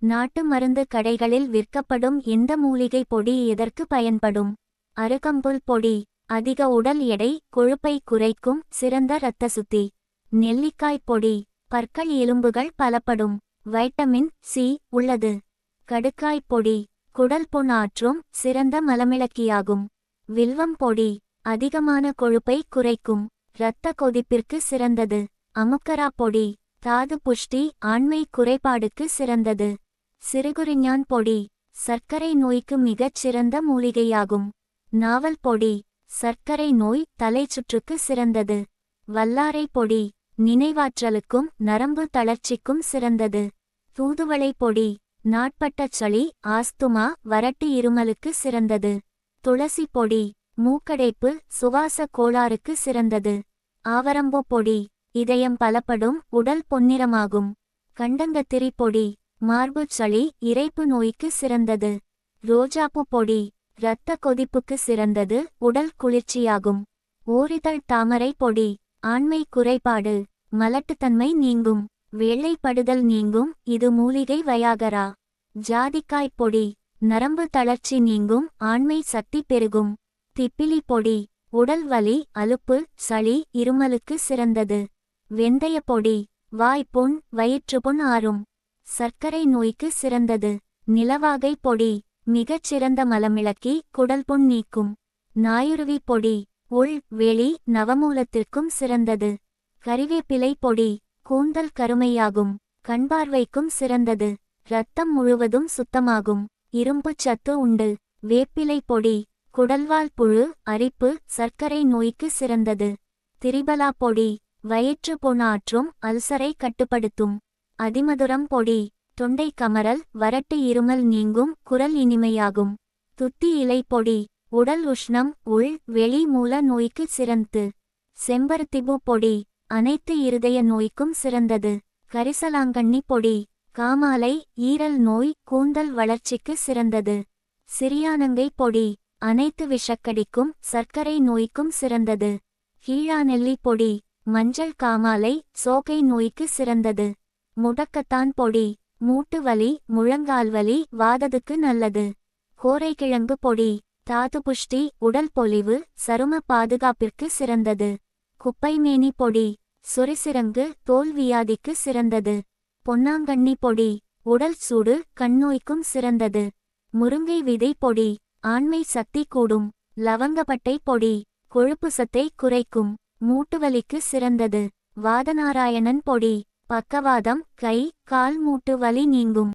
நாட்டு மருந்து கடைகளில் விற்கப்படும் இந்த மூலிகை பொடி எதற்கு பயன்படும்? அருகம்புல் பொடி அதிக உடல் எடை கொழுப்பை குறைக்கும் சிறந்த இரத்த சுத்தி. நெல்லிக்காய் பொடி பற்கள் எலும்புகள் பலப்படும் வைட்டமின் சி உள்ளது. கடுக்காய் பொடி குடல் புண் ஆற்றும் சிறந்த மலமிளக்கியாகும். வில்வம் பொடி அதிகமான கொழுப்பை குறைக்கும் இரத்த கொதிப்பிற்கு சிறந்தது. அமுக்கரா பொடி தாது புஷ்டி ஆண்மை குறைபாடுக்கு சிறந்தது. சிறுகுறிஞான் பொடி சர்க்கரை நோய்க்கு மிகச் சிறந்த மூலிகையாகும். நாவல் பொடி சர்க்கரை நோய் தலைச்சுற்றுக்கு சிறந்தது. வல்லாரை பொடி நினைவாற்றலுக்கும் நரம்பு தளர்ச்சிக்கும் சிறந்தது. தூதுவளை பொடி நாட்பட்ட சளி ஆஸ்துமா வறட்டு இருமலுக்கு சிறந்தது. துளசி பொடி மூக்கடைப்பு சுவாச கோளாறுக்கு சிறந்தது. ஆவரம்போ பொடி இதயம் பலப்படும் உடல் பொன்னிறமாகும். கண்டங்கத்திரி பொடி மார்பு சளி இறைப்பு நோய்க்கு சிறந்தது. ரோஜாப்பு பொடி இரத்த கொதிப்புக்கு சிறந்தது உடல் குளிர்ச்சியாகும். ஓரிதழ் தாமரை பொடி ஆண்மை குறைபாடு மலட்டுத்தன்மை நீங்கும். வேள்ளைப்படுதல் நீங்கும் இது மூலிகை வயாகரா. ஜாதிக்காய் பொடி நரம்பு தளர்ச்சி நீங்கும் ஆண்மை சக்தி பெருகும். திப்பிலி பொடி உடல் வலி அலுப்பு சளி இருமலுக்கு சிறந்தது. வெந்தய பொடி வாய்ப்புண் வயிற்றுப்புண் ஆறும். சர்க்கரை நோய்க்கு சிறந்தது. நிலவாகை பொடி மிகச் சிறந்த மலமிளக்கி குடல்புண் நீக்கும். நாயுருவி பொடி உள் வெளி நவமூலத்திற்கும் சிறந்தது. கறிவேப்பிலை பொடி கூந்தல் கருமையாகும். கண்பார்வைக்கும் சிறந்தது. இரத்தம் முழுவதும் சுத்தமாகும். இரும்புச் சத்து உண்டு. வேப்பிலை பொடி குடல்வால் புழு அரிப்பு சர்க்கரை நோய்க்கு சிறந்தது. திரிபலா பொடி வயிற்று புணாற்றும் அல்சரை கட்டுப்படுத்தும். அதிமதுரம் பொடி தொண்டை கமரல் வறட்டு இருமல் நீங்கும் குரல் இனிமையாகும். துத்தி இலை பொடி உடல் உஷ்ணம் உள் வெளி மூல நோய்க்கு சிறந்து. செம்பருத்திபு பொடி அனைத்து இருதய நோய்க்கும் சிறந்தது. கரிசலாங்கண்ணி பொடி காமாலை ஈரல் நோய் கூந்தல் வளர்ச்சிக்கு சிறந்தது. சிறியானங்கை பொடி அனைத்து விஷக்கடிக்கும் சர்க்கரை நோய்க்கும் சிறந்தது. கீழாநெல்லி பொடி மஞ்சள் காமாலை சோகை நோய்க்கு சிறந்தது. முடக்கத்தான் பொடி. மூட்டு வலி முழங்கால் வலி வாததுக்கு நல்லது. கோரைக்கிழங்கு பொடி. தாது புஷ்டி உடல் பொலிவு சரும பாதுகாப்பிற்கு சிறந்தது. குப்பைமேனி பொடி. சொரிசிறங்கு தோல் வியாதிக்கு சிறந்தது. பொன்னாங்கண்ணி பொடி. உடல் சூடு கண்ணோய்க்கும் சிறந்தது. முருங்கை விதை பொடி. ஆண்மை சக்தி கூடும். லவங்கப்பட்டை பொடி. கொழுப்பு சத்தை குறைக்கும். மூட்டுவலிக்கு சிறந்தது. வாதநாராயணன் பொடி. பக்கவாதம் கை கால் மூட்டு வலி நீங்கும்.